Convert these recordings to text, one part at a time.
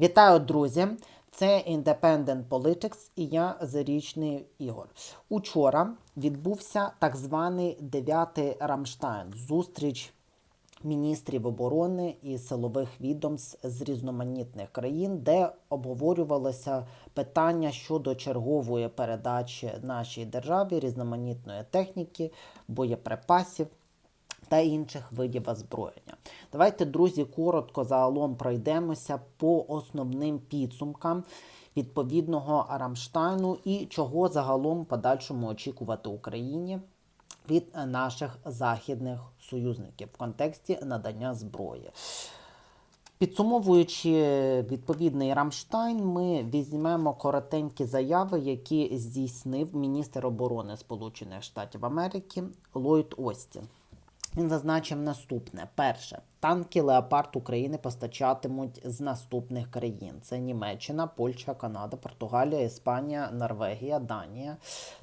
Вітаю, друзі! Це Independent Politics і я Зарічний Ігор. Учора відбувся так званий дев'ятий Рамштайн зустріч міністрів оборони і силових відомств з різноманітних країн, де обговорювалося питання щодо чергової передачі нашій державі різноманітної техніки, боєприпасів та інших видів озброєння. Давайте, друзі, коротко загалом пройдемося по основним підсумкам відповідного Рамштайну і чого загалом подальшому очікувати Україні від наших західних союзників в контексті надання зброї. Підсумовуючи відповідний Рамштайн, ми візьмемо коротенькі заяви, які здійснив міністр оборони Сполучених Штатів Америки Ллойд Остін. Він зазначив наступне: перше, танки Леопард України постачатимуть з наступних країн: це Німеччина, Польща, Канада, Португалія, Іспанія, Норвегія, Данія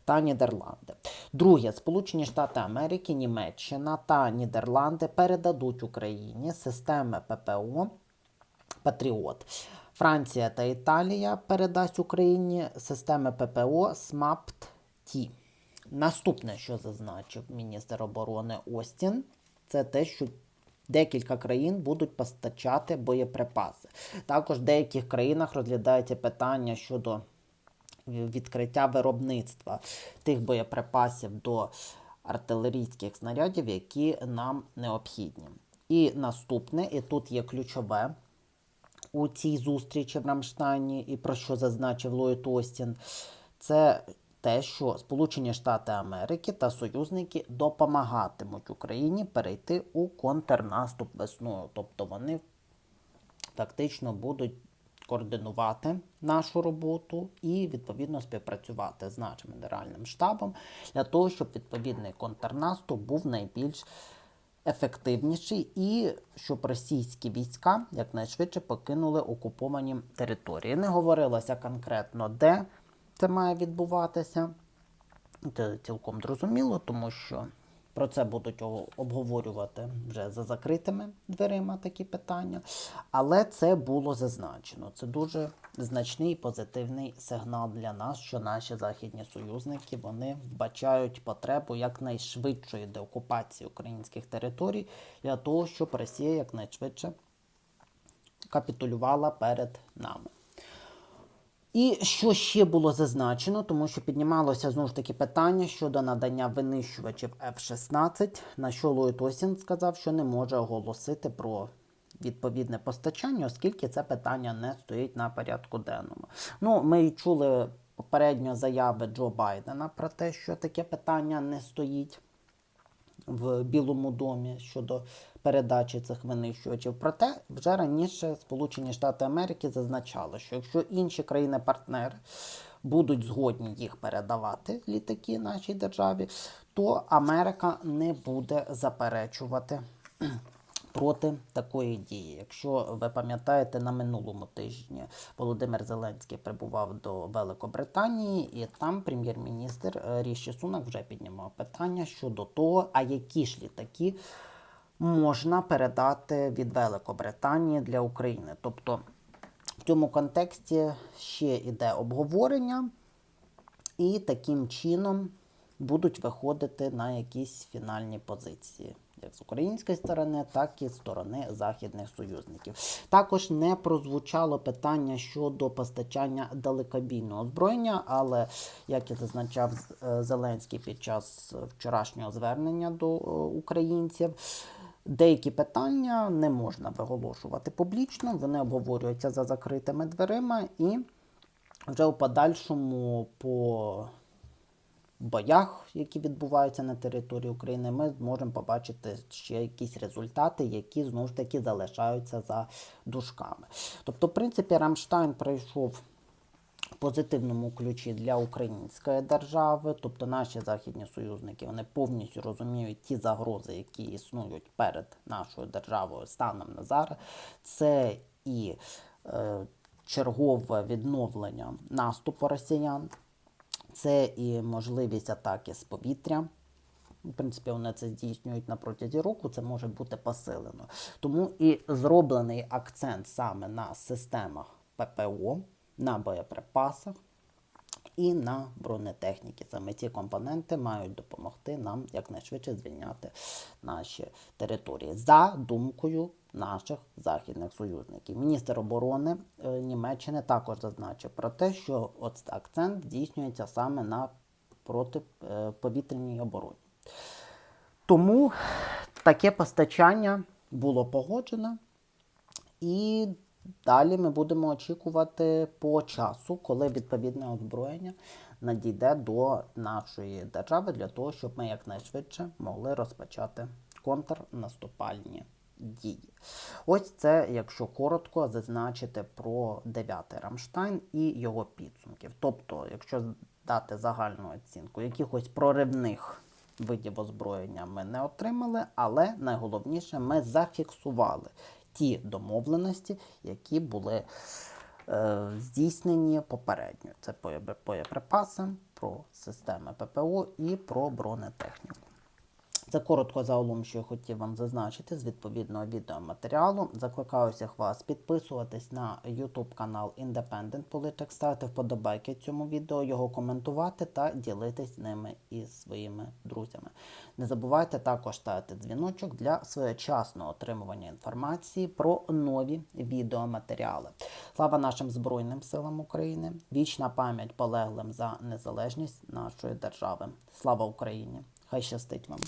та Нідерланди. Друге, Сполучені Штати Америки, Німеччина та Нідерланди передадуть Україні системи ППО Патріот. Франція та Італія передасть Україні системи ППО СМАПТ-Т. Наступне, що зазначив міністр оборони Остін, це те, що декілька країн будуть постачати боєприпаси. Також в деяких країнах розглядається питання щодо відкриття виробництва тих боєприпасів до артилерійських снарядів, які нам необхідні. І наступне, і тут є ключове у цій зустрічі в Рамштайні, і про що зазначив Ллойд Остін, це те, що Сполучені Штати Америки та союзники допомагатимуть Україні перейти у контрнаступ весною. Тобто вони фактично будуть координувати нашу роботу і відповідно співпрацювати з нашим генеральним штабом для того, щоб відповідний контрнаступ був найбільш ефективніший і щоб російські війська якнайшвидше покинули окуповані території. Не говорилося конкретно де це має відбуватися. Це цілком зрозуміло, тому що про це будуть обговорювати вже за закритими дверима такі питання. Але це було зазначено. Це дуже значний позитивний сигнал для нас, що наші західні союзники вони вбачають потребу якнайшвидшої деокупації українських територій для того, щоб Росія якнайшвидше капітулювала перед нами. І що ще було зазначено, тому що піднімалося знову ж таки питання щодо надання винищувачів F-16, на що Ллойд Осін сказав, що не може оголосити про відповідне постачання, оскільки це питання не стоїть на порядку денному. Ну, ми чули попередньо заяви Джо Байдена про те, що таке питання не стоїть в Білому домі щодо передачі цих винищувачів. Проте вже раніше Сполучені Штати Америки зазначали, що якщо інші країни-партнери будуть згодні їх передавати літаки нашій державі, то Америка не буде заперечувати. Проти такої дії, якщо ви пам'ятаєте, на минулому тижні Володимир Зеленський прибував до Великобританії, і там прем'єр-міністр Ріші Сунак вже піднімав питання щодо того, а які ж літаки можна передати від Великобританії для України. Тобто в цьому контексті ще йде обговорення, і таким чином будуть виходити на якісь фінальні позиції. Як з української сторони, так і з сторони західних союзників. Також не прозвучало питання щодо постачання далекобійного озброєння, але як і зазначав Зеленський під час вчорашнього звернення до українців, Деякі питання не можна виголошувати публічно, вони обговорюються за закритими дверима, і вже у подальшому по боях, які відбуваються на території України, ми зможемо побачити ще якісь результати, які знову ж таки залишаються за дужками. Тобто, в принципі, Рамштайн пройшов позитивному ключі для української держави, тобто наші західні союзники вони повністю розуміють ті загрози, які існують перед нашою державою станом на зараз. Це і е, чергове відновлення наступу росіян, це і можливість атаки з повітря. В принципі, вони це здійснюють на протязі року, це може бути посилено. Тому і зроблений акцент саме на системах ППО, на боєприпасах і на бронетехніці. Саме ці компоненти мають допомогти нам якнайшвидше звільняти наші території за думкою наших західних союзників. Міністр оборони е, Німеччини також зазначив про те, що от акцент здійснюється саме на протиповітряній обороні. Тому таке постачання було погоджено. І далі ми будемо очікувати по часу, коли відповідне озброєння надійде до нашої держави для того, щоб ми якнайшвидше могли розпочати контрнаступальні дії. Ось це, якщо коротко, зазначити про 9 Рамштайн і його підсумків. Тобто, якщо дати загальну оцінку, якихось проривних видів озброєння ми не отримали, але найголовніше, ми зафіксували ті домовленості, які були е, здійснені попередньо. Це боєприпаси, про системи ППО і про бронетехніку. Це коротко загалом, що я хотів вам зазначити з відповідного відеоматеріалу. Закликаю всіх вас підписуватись на YouTube канал Independent Politics, ставити вподобайки цьому відео, його коментувати та ділитись ними із своїми друзями. Не забувайте також ставити дзвіночок для своєчасного отримування інформації про нові відеоматеріали. Слава нашим Збройним силам України! Вічна пам'ять полеглим за незалежність нашої держави. Слава Україні! Хай щастить вам!